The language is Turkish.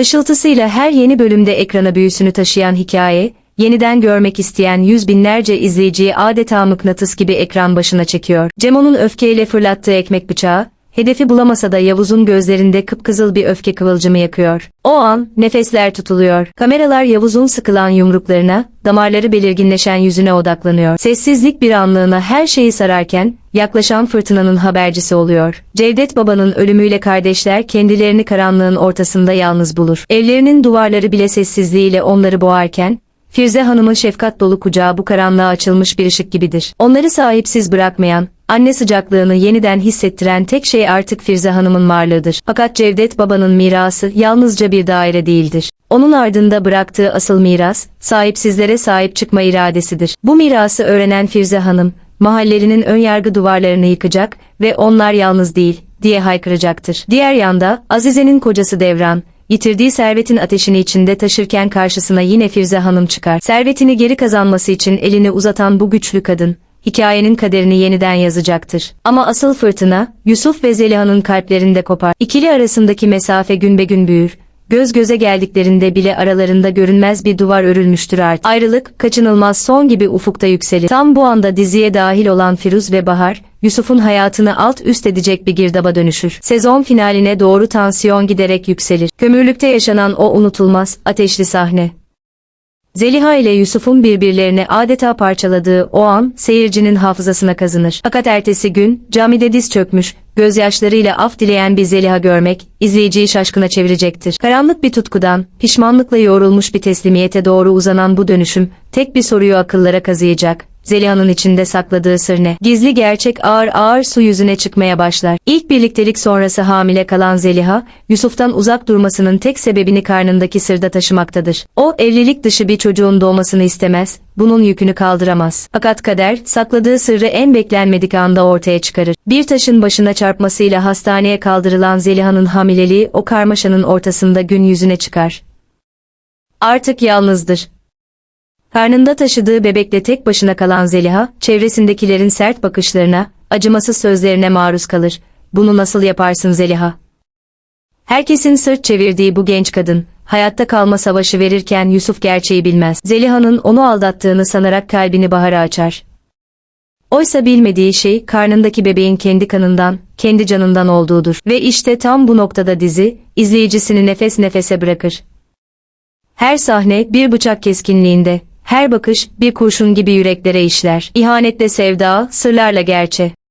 Işıltısıyla her yeni bölümde ekrana büyüsünü taşıyan hikaye, yeniden görmek isteyen yüz binlerce izleyiciyi adeta mıknatıs gibi ekran başına çekiyor. Cemo'nun öfkeyle fırlattığı ekmek bıçağı, hedefi bulamasa da Yavuz'un gözlerinde kıpkızıl bir öfke kıvılcımı yakıyor. O an, nefesler tutuluyor. Kameralar Yavuz'un sıkılan yumruklarına, damarları belirginleşen yüzüne odaklanıyor. Sessizlik bir anlığına her şeyi sararken, yaklaşan fırtınanın habercisi oluyor. Cevdet babanın ölümüyle kardeşler kendilerini karanlığın ortasında yalnız bulur. Evlerinin duvarları bile sessizliğiyle onları boğarken, Firuze Hanım'ın şefkat dolu kucağı bu karanlığa açılmış bir ışık gibidir. Onları sahipsiz bırakmayan, anne sıcaklığını yeniden hissettiren tek şey artık Firuze Hanım'ın varlığıdır. Fakat Cevdet babanın mirası yalnızca bir daire değildir. Onun ardında bıraktığı asıl miras, sahipsizlere sahip çıkma iradesidir. Bu mirası öğrenen Firuze Hanım, mahallerinin önyargı duvarlarını yıkacak ve onlar yalnız değil, diye haykıracaktır. Diğer yanda, Azize'nin kocası Devran, yitirdiği servetin ateşini içinde taşırken karşısına yine Firuze Hanım çıkar. Servetini geri kazanması için elini uzatan bu güçlü kadın, hikayenin kaderini yeniden yazacaktır. Ama asıl fırtına, Yusuf ve Zeliha'nın kalplerinde kopar. İkili arasındaki mesafe gün be gün büyür. Göz göze geldiklerinde bile aralarında görünmez bir duvar örülmüştür artık. Ayrılık, kaçınılmaz son gibi ufukta yükselir. Tam bu anda diziye dahil olan Firuz ve Bahar, Yusuf'un hayatını alt üst edecek bir girdaba dönüşür. Sezon finaline doğru tansiyon giderek yükselir. Kömürlükte yaşanan o unutulmaz, ateşli sahne. Zeliha ile Yusuf'un birbirlerini adeta parçaladığı o an seyircinin hafızasına kazınır. Fakat ertesi gün camide diz çökmüş, gözyaşlarıyla af dileyen bir Zeliha görmek izleyiciyi şaşkına çevirecektir. Karanlık bir tutkudan, pişmanlıkla yoğrulmuş bir teslimiyete doğru uzanan bu dönüşüm tek bir soruyu akıllara kazıyacak. Zeliha'nın içinde sakladığı sır ne? Gizli gerçek ağır ağır su yüzüne çıkmaya başlar. İlk birliktelik sonrası hamile kalan Zeliha, Yusuf'tan uzak durmasının tek sebebini karnındaki sırda taşımaktadır. O, evlilik dışı bir çocuğun doğmasını istemez, bunun yükünü kaldıramaz. Fakat kader, sakladığı sırrı en beklenmedik anda ortaya çıkarır. Bir taşın başına çarpmasıyla hastaneye kaldırılan Zeliha'nın hamileliği o karmaşanın ortasında gün yüzüne çıkar. Artık yalnızdır. Karnında taşıdığı bebekle tek başına kalan Zeliha, çevresindekilerin sert bakışlarına, acımasız sözlerine maruz kalır. Bunu nasıl yaparsın Zeliha? Herkesin sırt çevirdiği bu genç kadın, hayatta kalma savaşı verirken Yusuf gerçeği bilmez. Zeliha'nın onu aldattığını sanarak kalbini bahara açar. Oysa bilmediği şey karnındaki bebeğin kendi kanından, kendi canından olduğudur. Ve işte tam bu noktada dizi, izleyicisini nefes nefese bırakır. Her sahne bir bıçak keskinliğinde, her bakış bir kurşun gibi yüreklere işler. İhanetle sevda, sırlarla gerçe.